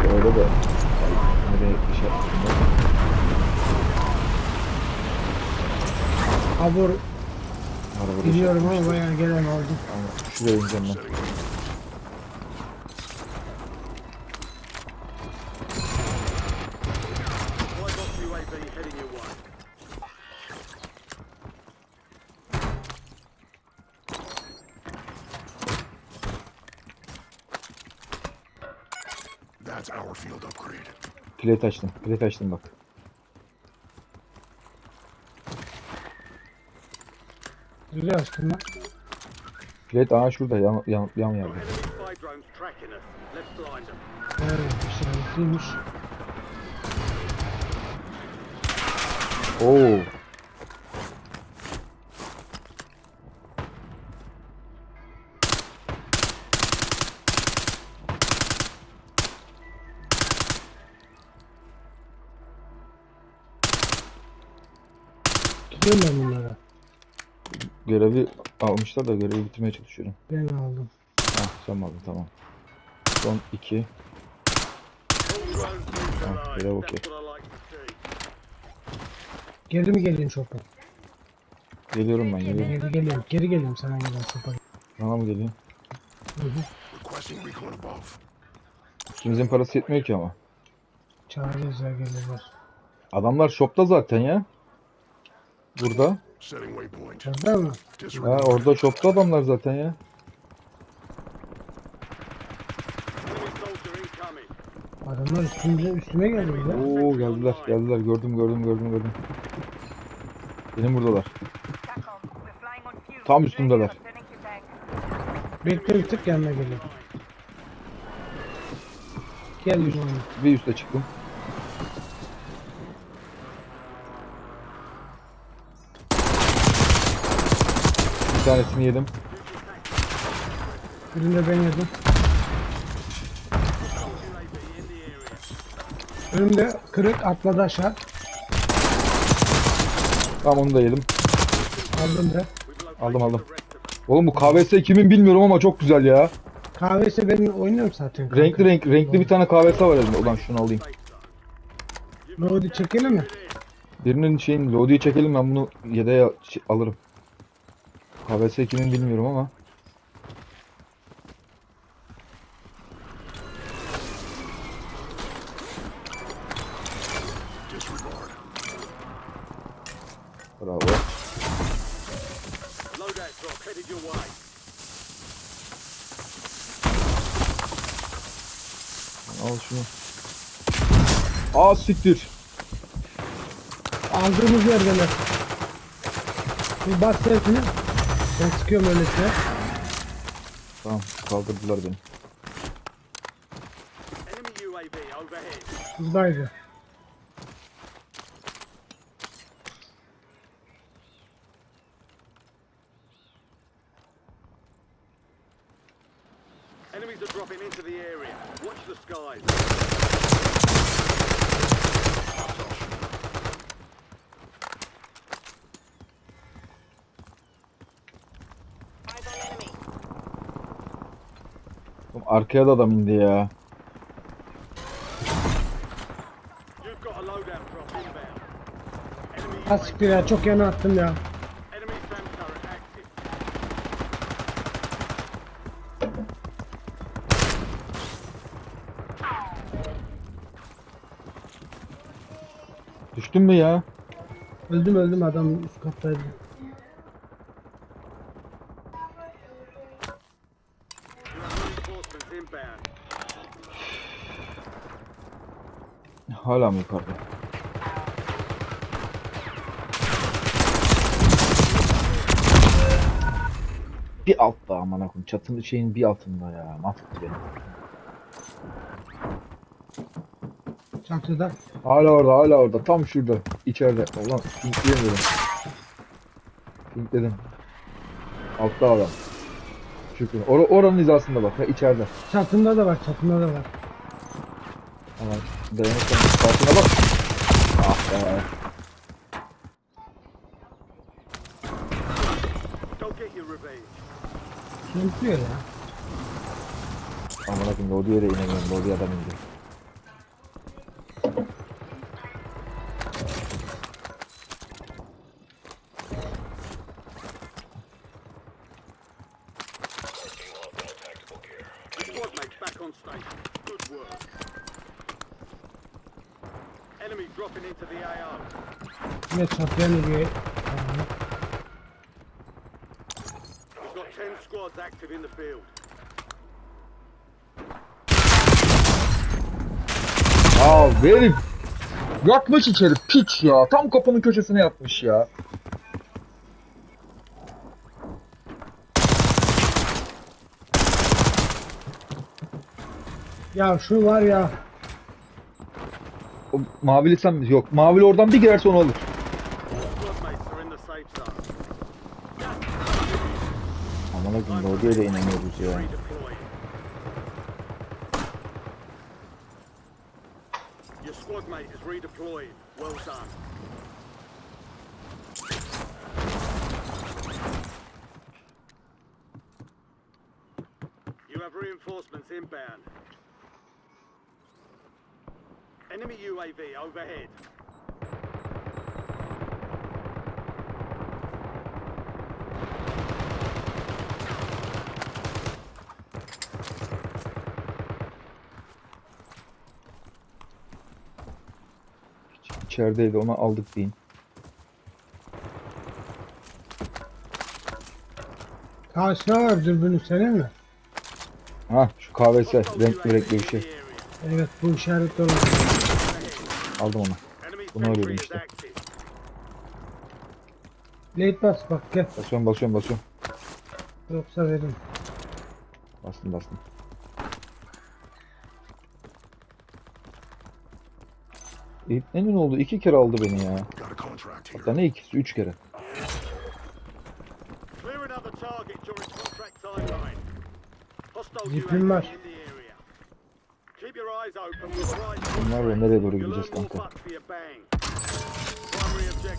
orası öyle de. Nereye bir şey Abur Arabada biliyorum ama bayağı gelen oldu. Ama şuraya ineceğim ben. That's our field upgrade. Plate açtım. Plate açtım bak. Güzel açtın lan. Plate aa şurada yan, yan, yan yerde. Evet işaretliymiş. Oo. Gidiyorum ben bunlara. Görevi almışlar da görevi bitirmeye çalışıyorum. Ben aldım. Ah sen aldın tamam. Son iki. I like to see. Geri mi geleyim şopa? Geliyorum ben geliyorum. Geri geliyorum. Geri geliyorum sana gelen şopa. Bana mı geliyor? Requesting recon above. İkimizin parası yetmiyor ki ama. Çağırırız ya gelirler. Adamlar shopta zaten ya. Burada. Orada mı? Ha, orada shopta adamlar zaten ya. Adamlar üstüme, üstüme geldi ya. Oo geldiler geldiler gördüm gördüm gördüm gördüm. Benim buradalar. Tam üstümdeler. Bekle bir tık yanına geliyor. Oğlum. Bir üste çıktım. Bir tanesini yedim. Birinde ben yedim. Önümde kırık atladı aşağı. Tamam onu da yedim. Aldım da. Aldım aldım. Oğlum bu KVS kimin bilmiyorum ama çok güzel ya. Kahvesi ben oynuyorum zaten. kanka. Renkli renk renkli bir tane KVS var elimde. Ulan şunu alayım. Lodi çekelim mi? Birinin şeyin Lodi'yi çekelim ben bunu yedeğe şey- alırım. KVS kimin bilmiyorum ama. Bravo. Al şunu. Aa siktir. Aldığımız yerdeler. Bir bas sesini. Ben sıkıyorum öylesine. Tamam kaldırdılar beni. Enemy UAV overhead. Buradaydı. Enemies are dropping into the area. Watch the skies. Arkaya da adam indi ya. Ha siktir ya çok yana attım ya. Düştün mü ya? Öldüm öldüm adam üst kattaydı. Hala mı yukarıda? Bir altta aman akım. Çatının şeyin bir altında ya. Mahvetti beni. Çatıda. Hala orada hala orada. Tam şurada. içeride. Ulan pinkleyemiyorum. Pinkledim. Altta adam. Şükür. Or oranın hizasında bak. Ha, içeride. Çatında da var çatında da var. Aman dayanırsan farkına bak. Ah be. Revenge. Kempliyor ya. Aman akım Lodi'ye de inemiyorum. Lodi adam indi. Operation. Good work. Enemy dropping into the AO. Yine çatıya iniyor. We've got 10 squads active in the field. Aa herif. Yatmış içeri piç ya. Tam kapının köşesine yatmış ya. Ya şu var ya. O mavili sen? Yok. Mavili oradan bir girerse onu alır. Aman akım Lodi'ye de inanıyoruz ya. Your squad mate is redeployed. Well done. You have reinforcements inbound. Enemy UAV overhead. İçerideydi onu aldık deyin. Karşına var dürbünü senin mi? Ha şu kahvesi Hostile renkli renkli bir şey. Evet bu işaretli olan. Aldım onu. Bunu is işte. Late bas bak gel. Basıyorum basıyorum basıyorum. Yoksa verin. Bastım bastım. İbnenin oldu. iki kere aldı beni ya. Hatta ne ikisi? Üç kere. Clear another target during contract timeline. Hostile Zipim UAV var. in the area. Keep your eyes open with Bunlar ve nereye doğru gideceğiz kanka?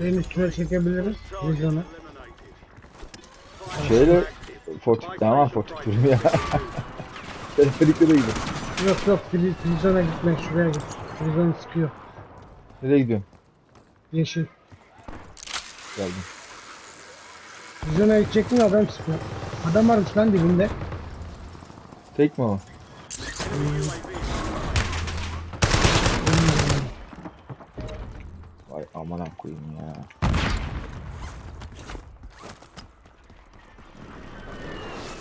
Benim üstüne çekebiliriz. Vizyonu. Şeyle. Fortik tamam Fortik durum ya. Teleferikle de gidelim. Yok yok Fili- Filizon'a gitme şuraya git. Filizon sıkıyor. Nereye gidiyorum? Yeşil. Geldim. Filizon'a gidecek mi adam sıkıyor. Adam varmış lan dibinde. Tek mi o? Enemy aman koyayım ya.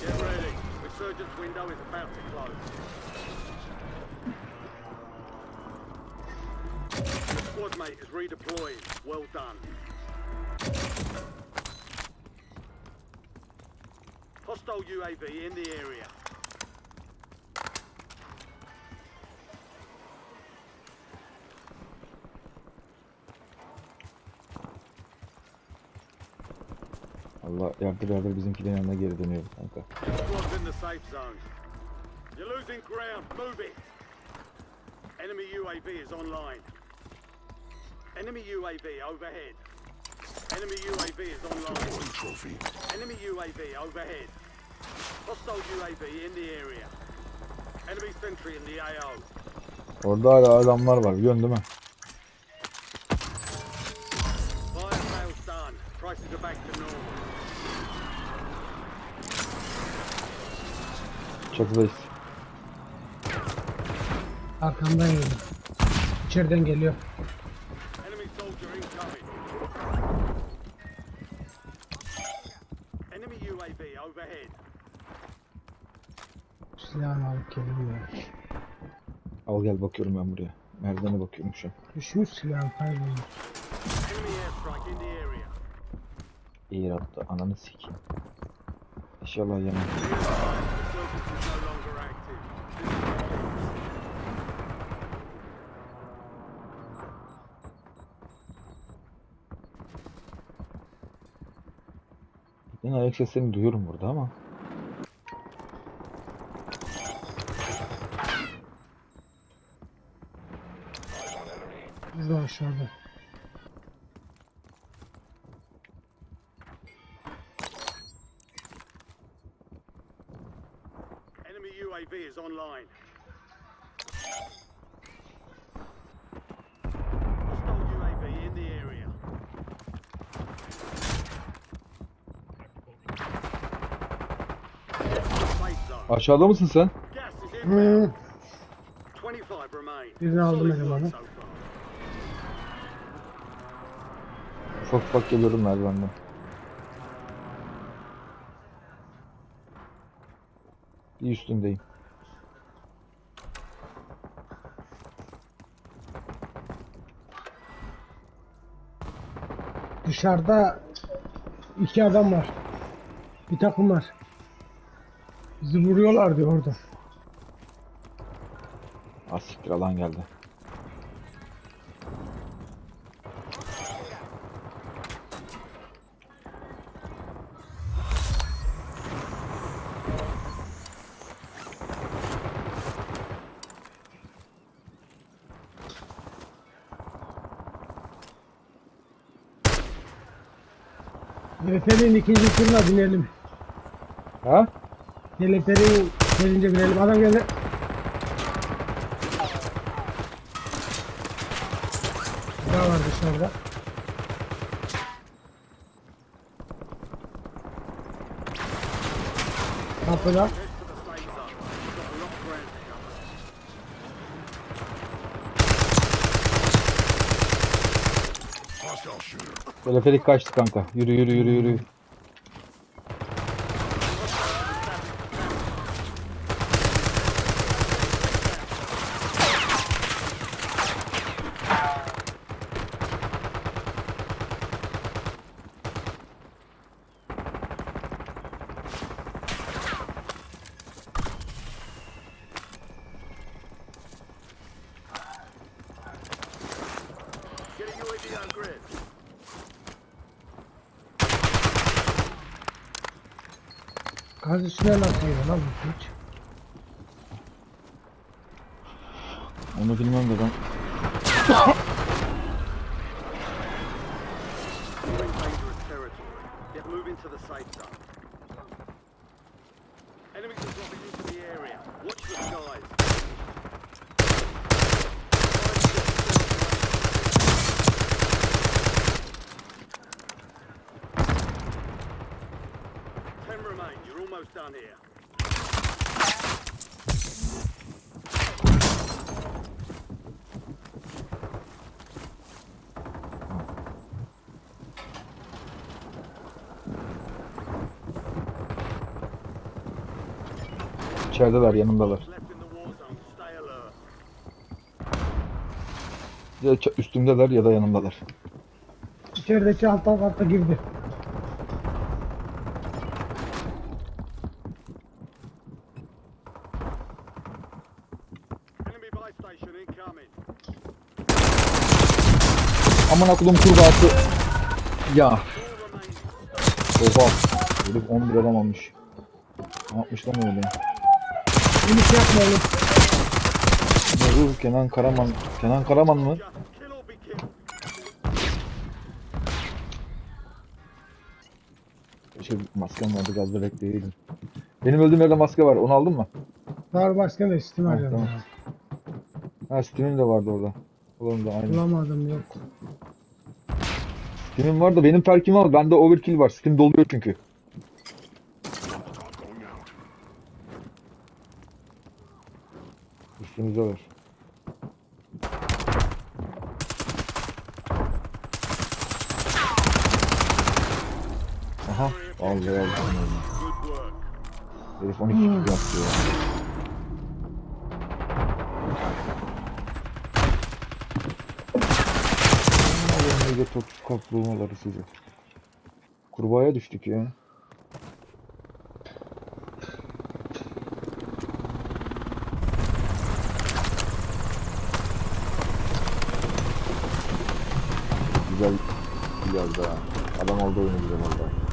Get ready. Resurgence window is about to close. Squad mate is redeployed. Well done. Hostile UAV in the area. Allah yardır yardır bizimkilerin yanına geri dönüyoruz kanka. Enemy UAV is online. Enemy UAV overhead. Enemy UAV is online. One trophy. Enemy UAV overhead. Hostile UAV in the area. Enemy sentry in the AO. Orada hala adamlar var biliyorsun değil mi? Fire sales done. Prices are back to Çatıdayız. Arkamdan geliyor. İçeriden geliyor. Silahını alıp geliyor. Al gel bakıyorum ben buraya. Merdivene bakıyorum şu an. Düşmüş silahın kaybolmuş. İyi yaptı. Ananı sikeyim. İnşallah active. Ben ayak seslerini duyuyorum burada ama. Burada aşağıda. UAV is online. Hostile UAV in the area. Safe zone. Aşağıda mısın sen? Gas is inbound. Hmm, 25 remain. Birini aldım Solid elemanı. work so far. Ufak ufak geliyorum merdivenden. Bir üstündeyim. Dışarıda iki adam var. Bir takım var. Bizi vuruyorlar diyor orada. Az siktir alan geldi. Teleferin ikinci turuna binelim. Ha? Teleferin gelince binelim. Adam geldi. Daha var dışarıda. Kapıda. Head to the safe zone. You've got a lot of ground to cover. Hostile shooter. Teleferik kaçtı kanka. Yürü yürü yürü yürü. Gaz üstüne nasıl yiyor lan bu hiç? Onu bilmem de ben. You're in dangerous territory. Get moving to the safe zone. Enemies are dropping into the area. Watch the skies. Remain. You're almost done here. İçerideler yanımdalar. Ya üstümdeler ya da yanımdalar. İçerideki altta altta girdi. Aman aklım kurbağası. Ya. Oha. Herif 11 adam almış. Ne yapmış lan öyle? Yunus yapma oğlum. Ne bu Kenan Karaman. Kenan Karaman mı? Şey maskem vardı gazda bekleyeydim. Benim öldüğüm yerde maske var. Onu aldın mı? Var başka da istim Ha, arıyorum tamam. ya. Ha Steam'im de vardı orada. Oğlum da aynı. Bulamadım yok. Steam'im var da benim perkim var. Bende overkill var. Steam doluyor çünkü. Üstümüzde var. Aha. Vallahi aldım. Herif 12 kill yaptı ya. Aman Ege top kaplamaları sizi. Kurbağaya düştük ya. Güzel biraz daha. Adam oldu oyunu güzel oldu.